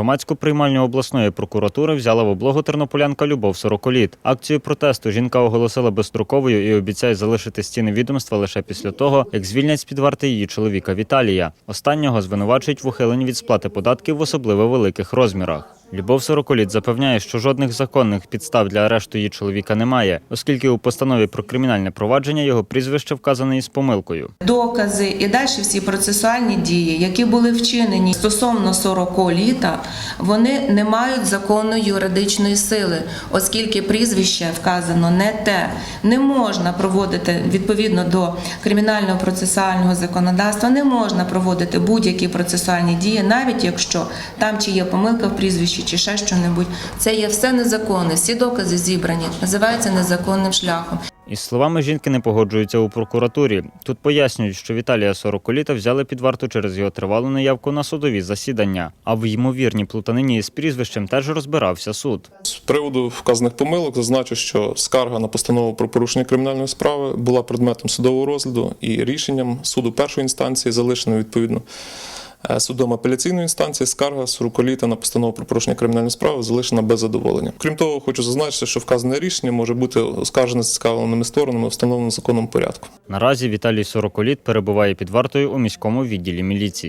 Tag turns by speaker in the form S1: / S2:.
S1: Громадську приймальню обласної прокуратури взяла в облогу тернополянка Любов Сороколіт. Акцію протесту жінка оголосила безстроковою і обіцяє залишити стіни відомства лише після того, як звільнять з під варти її чоловіка Віталія. Останнього звинувачують в ухиленні від сплати податків в особливо великих розмірах. Любов Сороколіт запевняє, що жодних законних підстав для арешту її чоловіка немає, оскільки у постанові про кримінальне провадження його прізвище вказане із помилкою.
S2: докази і далі всі процесуальні дії, які були вчинені стосовно 40 літа, вони не мають законної юридичної сили, оскільки прізвище вказано не те. Не можна проводити відповідно до кримінального процесуального законодавства, не можна проводити будь-які процесуальні дії, навіть якщо там чи є помилка в прізвищі, чи ще що-небудь. Це є все незаконне. Всі докази зібрані, називаються незаконним шляхом.
S1: Із словами жінки не погоджуються у прокуратурі. Тут пояснюють, що Віталія Сороколіта взяли під варту через його тривалу наявку на судові засідання. А в ймовірній плутанині із прізвищем теж розбирався суд.
S3: З приводу вказаних помилок зазначу, що скарга на постанову про порушення кримінальної справи була предметом судового розгляду і рішенням суду першої інстанції залишено відповідно судом апеляційної інстанції скарга Сурколіта на постанову про порушення кримінальної справи залишена без задоволення. Крім того, хочу зазначити, що вказане рішення може бути оскаржене зацікавленими сторонами встановленому законом порядку.
S1: Наразі Віталій Сороколіт перебуває під вартою у міському відділі міліції.